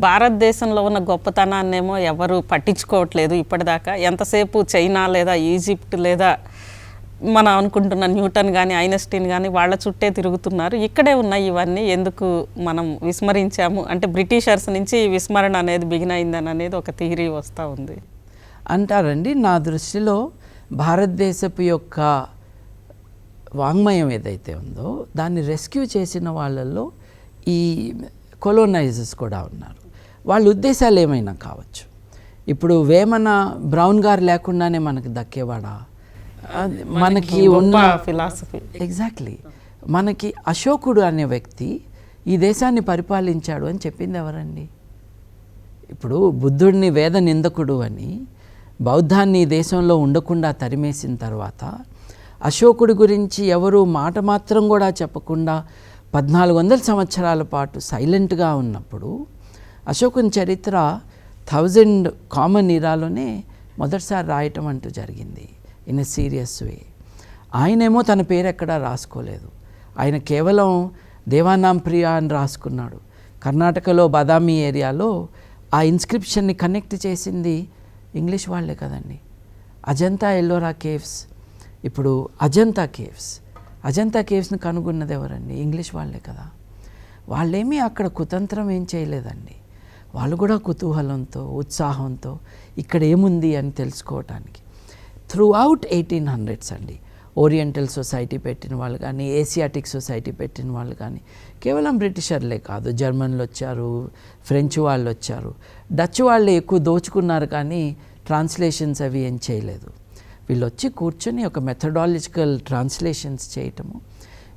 భారతదేశంలో ఉన్న గొప్పతనాన్నేమో ఎవరు పట్టించుకోవట్లేదు ఇప్పటిదాకా. ఎంతసేపు చైనా లేదా ఈజిప్ట్ లేదా మనం అనుకుంటున్న న్యూటన్ కానీ ఐనస్టీన్ కానీ వాళ్ళ చుట్టే తిరుగుతున్నారు. ఇక్కడే ఉన్నాయి ఇవన్నీ. ఎందుకు మనం విస్మరించాము? అంటే బ్రిటిషర్స్ నుంచి ఈ విస్మరణ అనేది బిగిన్ అయిందని అనేది ఒక థియరీ వస్తూ ఉంది. అంటారండి నా దృష్టిలో భారతదేశపు యొక్క వాంగ్మయం ఏదైతే ఉందో దాన్ని రెస్క్యూ చేసిన వాళ్ళల్లో ఈ కొలోనైజర్స్ కూడా ఉన్నారు. వాళ్ళ ఉద్దేశాలు ఏమైనా కావచ్చు? ఇప్పుడు వేమన బ్రౌన్ గారు లేకుండానే మనకు దక్కేవాడా? మనకి ఉన్న ఫిలాసఫీ. ఎగ్జాక్ట్లీ. మనకి అశోకుడు అనే వ్యక్తి ఈ దేశాన్ని పరిపాలించాడు అని చెప్పింది ఎవరండి? ఇప్పుడు బుద్ధుడిని వేద నిందకుడు అని బౌద్ధాన్ని దేశంలో ఉండకుండా తరిమేసిన తర్వాత అశోకుడి గురించి ఎవరు మాట మాత్రం కూడా చెప్పకుండా పద్నాలుగు వందల సంవత్సరాల పాటు సైలెంట్గా ఉన్నప్పుడు అశోకుని చరిత్ర థౌజండ్ కామన్ ఇరాలోనే మొదటిసారి రాయటం అంటూ జరిగింది. ఇన్ ఎ సీరియస్ వే ఆయనేమో తన పేరు ఎక్కడా రాసుకోలేదు. ఆయన కేవలం దేవానాం ప్రియా అని రాసుకున్నాడు. కర్ణాటకలో బాదామి ఏరియాలో ఆ ఇన్స్క్రిప్షన్ని కనెక్ట్ చేసింది ఇంగ్లీష్ వాళ్ళే కదండి. అజంతా ఎల్లోరా కేవ్స్. ఇప్పుడు అజంతా కేవ్స్. అజంతా కేవ్స్ని కనుగొన్నది ఎవరండి? ఇంగ్లీష్ వాళ్ళే కదా. వాళ్ళేమీ అక్కడ కుతంత్రం ఏం చేయలేదండి. వాళ్ళు కూడా కుతూహలంతో ఉత్సాహంతో ఇక్కడ ఏముంది అని తెలుసుకోవటానికి. త్రూ అవుట్ ఎయిటీన్ హండ్రెడ్స్ అండి ఓరియంటల్ సొసైటీ పెట్టిన వాళ్ళు కానీ ఏసియాటిక్ సొసైటీ పెట్టిన వాళ్ళు కానీ కేవలం బ్రిటిషర్లే కాదు జర్మన్లు వచ్చారు ఫ్రెంచ్ వాళ్ళు వచ్చారు. డచ్ వాళ్ళు ఎక్కువ దోచుకున్నారు కానీ ట్రాన్స్లేషన్స్ అవి ఏం చేయలేదు. వీళ్ళు వచ్చి కూర్చొని ఒక మెథడాలజికల్ ట్రాన్స్లేషన్స్ చేయటము.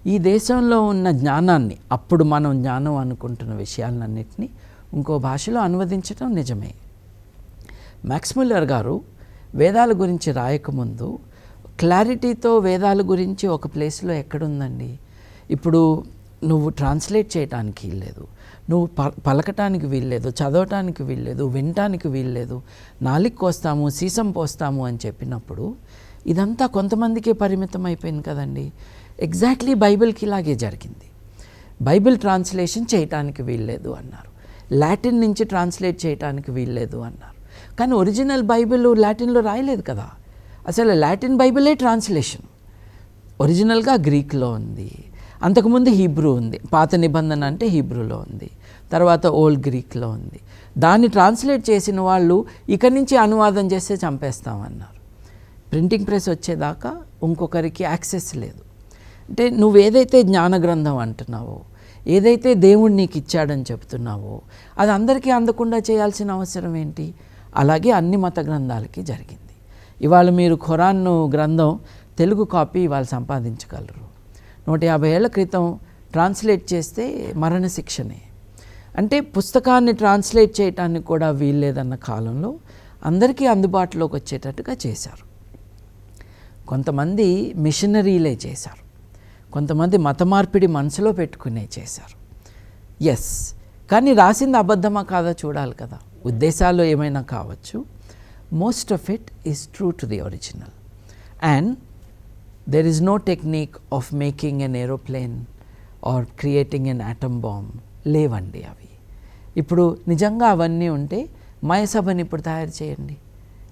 ఈ దేశంలో ఉన్న జ్ఞానాన్ని అప్పుడు మనం జ్ఞానం అనుకుంటున్న విషయాలన్నింటినీ ఇంకో భాషలో అనువదించడం నిజమే. మ్యాక్స్ముల్లర్ గారు వేదాల గురించి రాయకముందు క్లారిటీతో వేదాల గురించి ఒక ప్లేస్లో ఎక్కడుందండి? ఇప్పుడు నువ్వు ట్రాన్స్లేట్ చేయటానికి వీల్లేదు. నువ్వు ప పలకటానికి వీల్లేదు చదవటానికి వీల్లేదు వినటానికి వీల్లేదు నాలిక్ కోస్తాము సీసం పోస్తాము అని చెప్పినప్పుడు ఇదంతా కొంతమందికే పరిమితం అయిపోయింది కదండి. ఎగ్జాక్ట్లీ బైబిల్కి ఇలాగే జరిగింది. బైబిల్ ట్రాన్స్లేషన్ చేయటానికి వీల్లేదు అన్నారు. లాటిన్ నుంచి ట్రాన్స్లేట్ చేయటానికి వీల్లేదు అన్నారు. కానీ ఒరిజినల్ బైబిల్ లాటిన్లో రాయలేదు కదా. అసలు లాటిన్ బైబిలే ట్రాన్స్లేషన్. ఒరిజినల్గా గ్రీక్లో ఉంది. అంతకుముందు హీబ్రూ ఉంది. పాత నిబంధన అంటే హీబ్రూలో ఉంది. తర్వాత ఓల్డ్ గ్రీక్లో ఉంది. దాన్ని ట్రాన్స్లేట్ చేసిన వాళ్ళు ఇక నుంచి అనువాదం చేస్తే చంపేస్తామన్నారు. ప్రింటింగ్ ప్రెస్ వచ్చేదాకా ఇంకొకరికి యాక్సెస్ లేదు. అంటే నువ్వు ఏదైతే జ్ఞాన గ్రంథం అంటున్నావో ఏదైతే దేవుడు నీకు ఇచ్చాడని చెప్తున్నావో అది అందరికీ అందకుండా చేయాల్సిన అవసరం ఏంటి? అలాగే అన్ని మత గ్రంథాలకి జరిగింది. ఇవాళ మీరు ఖురాన్ను గ్రంథం తెలుగు కాపీ ఇవాళ సంపాదించగలరు. నూట యాభై ఏళ్ళ క్రితం ట్రాన్స్లేట్ చేస్తే మరణ శిక్షనే అంటే పుస్తకాన్ని ట్రాన్స్లేట్ చేయటానికి కూడా వీల్లేదన్న కాలంలో అందరికీ అందుబాటులోకి వచ్చేటట్టుగా చేశారు. కొంతమంది మిషనరీలే చేశారు. కొంతమంది మత మార్పిడి మనసులో పెట్టుకునే చేశారు. ఎస్ కానీ రాసింది అబద్ధమా కాదా చూడాలి కదా. ఉద్దేశాలు ఏమైనా కావచ్చు. Most of it is true to the original and there is no technique of making an aeroplane or creating an atom bomb లేవండి అవి. ఇప్పుడు నిజంగా అవన్నీ ఉంటే మయసభని ఇప్పుడు తయారు చేయండి.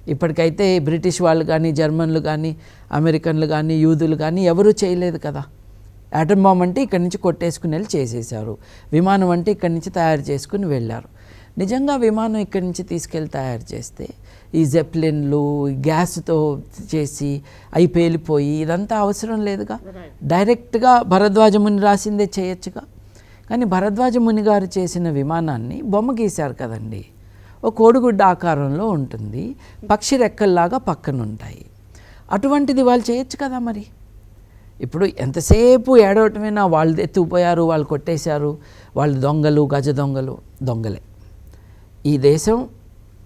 ఇప్పటికైతే బ్రిటిష్ వాళ్ళు కానీ జర్మన్లు కానీ అమెరికన్లు కానీ యూదులు కానీ ఎవరూ చేయలేదు కదా. ఆటమ్ బాంబ్ అంటే ఇక్కడి నుంచి కొట్టేసుకుని వెళ్ళి చేసేసారు విమానం అంటే ఇక్కడి నుంచి తయారు చేసుకుని వెళ్ళారు. నిజంగా విమానం ఇక్కడి నుంచి తీసుకెళ్ళి తయారు చేస్తే ఈ జెప్లిన్లు గ్యాస్తో చేసి అవి పేలిపోయి ఇదంతా అవసరం లేదుగా? డైరెక్ట్గా భరద్వాజ ముని రాసిందే చేయొచ్చుగా? కానీ భరద్వాజ ముని గారు చేసిన విమానాన్ని బొమ్మ గీశారు కదండి. ఒక కోడిగుడ్డ ఆకారంలో ఉంటుంది. పక్షి రెక్కల్లాగా పక్కన ఉంటాయి అటువంటిది వాళ్ళు చేయొచ్చు కదా మరి? ఇప్పుడు ఎంతసేపు ఏడవటమైనా వాళ్ళు ఎత్తుకుపోయారు వాళ్ళు కొట్టేశారు వాళ్ళు దొంగలు గజ దొంగలు దొంగలే. ఈ దేశం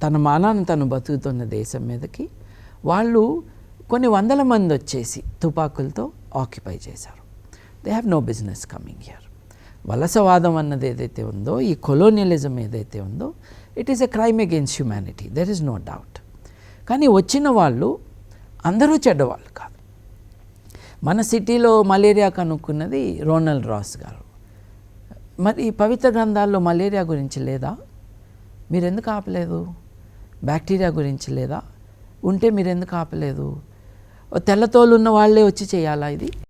తన మానాన్ని తను బతుకుతున్న దేశం మీదకి వాళ్ళు కొన్ని వందల మంది వచ్చేసి తుపాకులతో ఆక్యుపై చేశారు. They have no business coming here వలసవాదం అన్నది ఏదైతే ఉందో ఈ కొలోనియలిజం ఏదైతే ఉందో it is a crime against humanity there is no doubt కానీ వచ్చిన వాళ్ళు అందరూ చెడ్డవాళ్ళు. మన సిటీలో మలేరియా కనుక్కున్నది రోనల్ రాస్ గారు. మరి పవిత్ర గ్రంథాల్లో మలేరియా గురించి లేదా? మీరు ఎందుకు ఆపలేదు? బ్యాక్టీరియా గురించి లేదా? ఉంటే మీరు ఎందుకు ఆపలేదు? తెల్లతోలు ఉన్న వాళ్ళే వచ్చి చేయాలా ఇది?